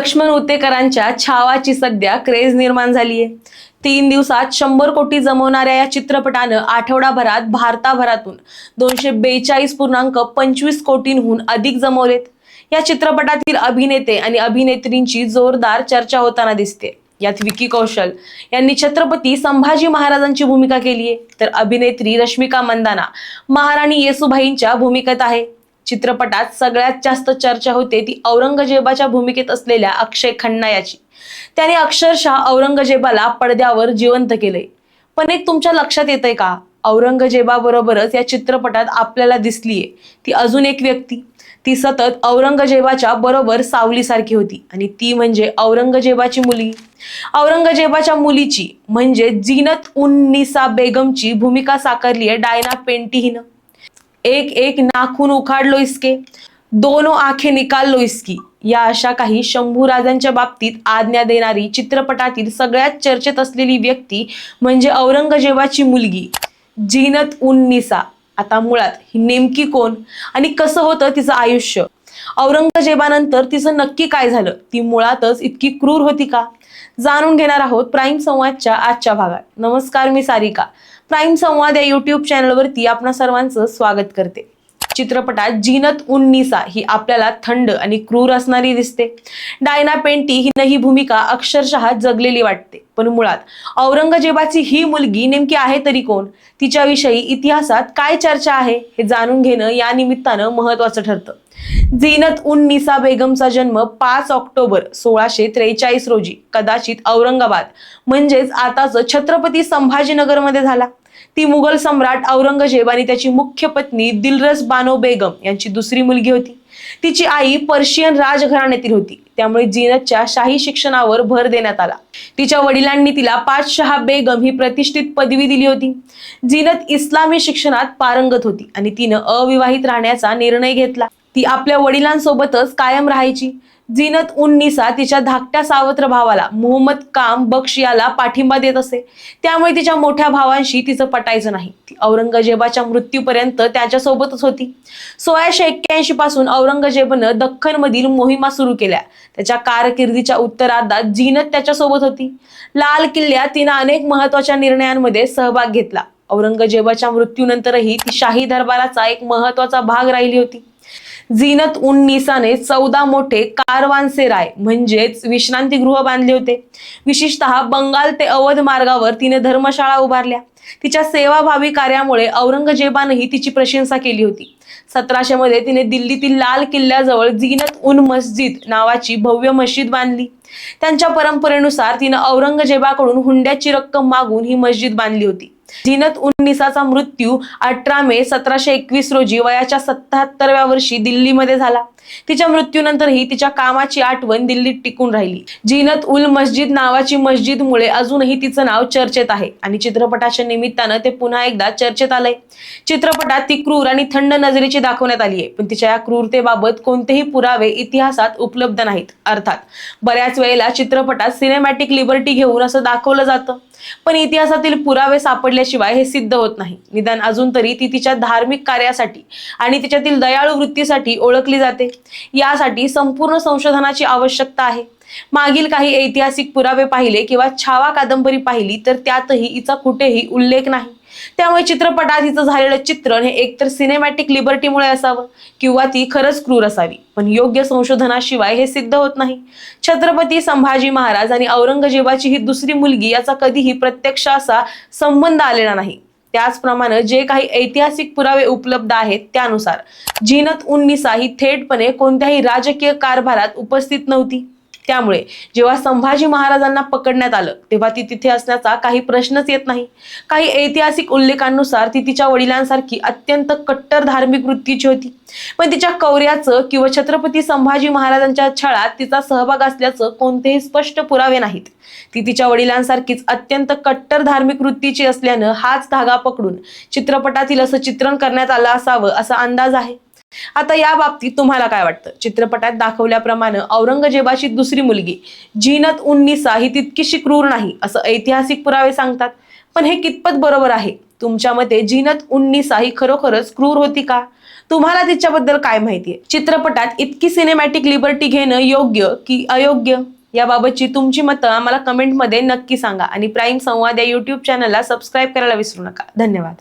लक्ष्मण उतेकरांच्या छावाची सध्या क्रेज निर्माण झालीय. तीन दिवसात शंभर कोटी जमवणाऱ्या या चित्रपटानं आठवडाभरात भारताभरातून दोनशे बेचाळीस पूर्णांक पंचवीस कोटींहून अधिक जमवलेत. या चित्रपटातील अभिनेते आणि अभिनेत्रींची जोरदार चर्चा होताना दिसते. यात विकी कौशल यांनी छत्रपती संभाजी महाराजांची भूमिका केली आहे तर अभिनेत्री रश्मिका मंदाना महाराणी येसुभाईंच्या भूमिकेत आहे. चित्रपटात सगळ्यात जास्त चर्चा होते ती औरंगजेबाच्या भूमिकेत असलेल्या अक्षय खन्ना याची. त्याने अक्षरशः औरंगजेबाला पडद्यावर जिवंत केलंय. पण एक तुमच्या लक्षात येतंय का? औरंगजेबाबरोबरच या चित्रपटात आपल्याला दिसलीये. ती अजून एक व्यक्ती. ती सतत औरंगजेबाच्या बरोबर सावलीसारखी होती आणि ती म्हणजे औरंगजेबाची मुली. औरंगजेबाच्या मुलीची म्हणजे जीनत उन्निसा बेगमची भूमिका साकारली आहे डायना पेंटी हिनं एक एक नाखून उखाडलो इसके. दोनो आखे निकाललो इसकी. या अशा काही शंभू राजांच्या बाबतीत आज्ञा देणारी चित्रपटातील सगळ्यात चर्चेत असलेली व्यक्ती म्हणजे औरंगजेबाची मुलगी जीनत उन निसा. आता मुळात ही नेमकी कोण आणि कसं होतं तिचं आयुष्य? औरंगजेबानंतर तिचं नक्की काय झालं? ती मुळातच इतकी क्रूर होती का? जाणून घेणार आहोत प्राईम संवादच्या आजच्या भागात. नमस्कार मी सारिका. प्राईम संवाद या युट्यूब चॅनलवरती आपणा सर्वांचं स्वागत करते. चित्रपटात जीनत उन्निसा ही आपल्याला थंड आणि क्रूर असणारी दिसते. डायना पेंटी हिनं ही भूमिका अक्षरशः जगलेली वाटते. पण मुळात औरंगजेबाची ही मुलगी नेमकी आहे तरी कोण? तिच्याविषयी इतिहासात काय चर्चा आहे? हे जाणून घेणं या निमित्तानं महत्वाचं ठरतं. झीनत उन निसा बेगमचा जन्म पाच ऑक्टोबर सोळाशे त्रेचाळीस रोजी. कदाचित औरंगाबाद. म्हणजेच आताच छत्रपती संभाजीनगरमध्ये झाला. ती मुघल सम्राट औरंगजेब आणि त्याची मुख्य पत्नी दिलरस बानो बेगम यांची दुसरी मुलगी होती. तिची आई पर्शियन राजघराण्यातील होती. त्यामुळे जीनतच्या शाही शिक्षणावर भर देण्यात आला. तिच्या वडिलांनी तिला पाच शहा बेगम ही प्रतिष्ठित पदवी दिली होती. जीनत इस्लामी शिक्षणात पारंगत होती आणि तिनं अविवाहित राहण्याचा निर्णय घेतला. ती आपल्या वडिलांसोबतच कायम राहायची. जिनत उन्निसा तिच्या धाकट्या सावत्र भावाला मोहम्मद काम बक्ष याला पाठिंबा देत असे. त्यामुळे तिच्या मोठ्या भावांशी तिचं पटायचं नाही. ती औरंगजेबाच्या मृत्यूपर्यंत त्याच्यासोबतच होती. सोळाशे एक्क्याऐंशी पासून औरंगजेबनं दख्खनमधील मोहिमा सुरू केल्या. त्याच्या कारकिर्दीच्या उत्तरार्धात जिनत त्याच्यासोबत होती. लाल किल्ल्यात तिनं अनेक महत्त्वाच्या निर्णयांमध्ये सहभाग घेतला. औरंगजेबाच्या मृत्यूनंतरही ती शाही दरबाराचा एक महत्त्वाचा भाग राहिली होती. झीनत उन निसाने चौदा मोठे कारवानसे राय म्हणजेच विश्रांतीगृह बांधले होते. विशेषतः बंगाल ते अवध मार्गावर तिने धर्मशाळा उभारल्या. तिच्या सेवाभावी कार्यामुळे औरंगजेबानंही तिची प्रशंसा केली होती. सतराशे मध्ये तिने दिल्लीतील लाल किल्ल्याजवळ जीनत उन मस्जिद नावाची भव्य मशीद बांधली. त्यांच्या परंपरेनुसार तिनं औरंगजेबाकडून हुंड्याची रक्कम मागून ही मस्जिद बांधली होती. जीनत उन्निसाचा मृत्यू अठरा मे सतराशे एकवीस रोजी वयाच्या सत्याहत्तरव्या वर्षी दिल्लीमध्ये झाला. तिच्या मृत्यूनंतरही तिच्या कामाची आठवण दिल्लीत टिकून राहिली. जीनत उल मस्जिद नावाची मस्जिदमुळे अजूनही तिचं नाव चर्चेत आहे आणि चित्रपटाच्या निमित्तानं ते पुन्हा एकदा चर्चेत आलंय. चित्रपटात ती क्रूर आणि थंड नजरेची दाखवण्यात आली आहे पण तिच्या या क्रूरतेबाबत कोणतेही पुरावे इतिहासात उपलब्ध नाहीत. अर्थात बऱ्याच वेळेला चित्रपटात सिनेमॅटिक लिबर्टी घेऊन असं दाखवलं जातं. पण इतिहासातील पुरावे सापडल्याशिवाय हे सिद्ध होत नाही. निदान अजून तरी ती तिच्या धार्मिक कार्यासाठी आणि तिच्यातील दयाळू वृत्तीसाठी ओळखली जाते. यासाठी संपूर्ण संशोधनाची आवश्यकता आहे. मागील काही ऐतिहासिक पुरावे पाहिले किंवा छावा कादंबरी पाहिली तर त्यातही हिचा कुठेही उल्लेख नाही. त्यामुळे चित्रपटात हिचं झालेलं चित्रण हे एकतर सिनेमॅटिक लिबर्टीमुळे असावं किंवा ती खरंच क्रूर असावी. पण योग्य संशोधनाशिवाय हे सिद्ध होत नाही. छत्रपती संभाजी महाराज आणि औरंगजेबाची ही दुसरी मुलगी याचा कधीही प्रत्यक्ष असा संबंध आलेला नाही. त्याचप्रमाणे जे काही ऐतिहासिक पुरावे उपलब्ध आहेत त्यानुसार जिनत उन्निसा ही थेटपणे कोणत्याही राजकीय कारभारात उपस्थित नव्हती. त्यामुळे जेव्हा संभाजी महाराजांना पकडण्यात आलं तेव्हा ती तिथे असण्याचा काही प्रश्नच येत नाही. काही ऐतिहासिक उल्लेखांनुसार ती तिच्या वडिलांसारखी अत्यंत कट्टर धार्मिक वृत्तीची होती. पण तिच्या कौऱ्याचं किंवा छत्रपती संभाजी महाराजांच्या छळात तिचा सहभाग असल्याचं कोणतेही स्पष्ट पुरावे नाहीत. ती तिच्या वडिलांसारखीच अत्यंत कट्टर धार्मिक वृत्तीची असल्यानं हाच धागा पकडून चित्रपटातील असं चित्रण करण्यात आलं असावं असा अंदाज आहे. आता या बाबतीत तुम्हाला काय वाटतं? चित्रपटात दाखवल्याप्रमाणे औरंगजेबाची दुसरी मुलगी जीनत उन्निसा ही तितकीशी क्रूर नाही असं ऐतिहासिक पुरावे सांगतात. पण हे कितपत बरोबर आहे? तुमच्या मते जीनत उन्निसा ही खरोखरच क्रूर होती का? तुम्हाला तिच्याबद्दल काय माहितीये? चित्रपटात इतकी सिनेमॅटिक लिबर्टी घेणं योग्य की अयोग्य? याबाबतची तुमची मतं आम्हाला कमेंटमध्ये नक्की सांगा आणि प्राईम संवाद या युट्यूब चॅनलला सबस्क्राईब करायला विसरू नका. धन्यवाद.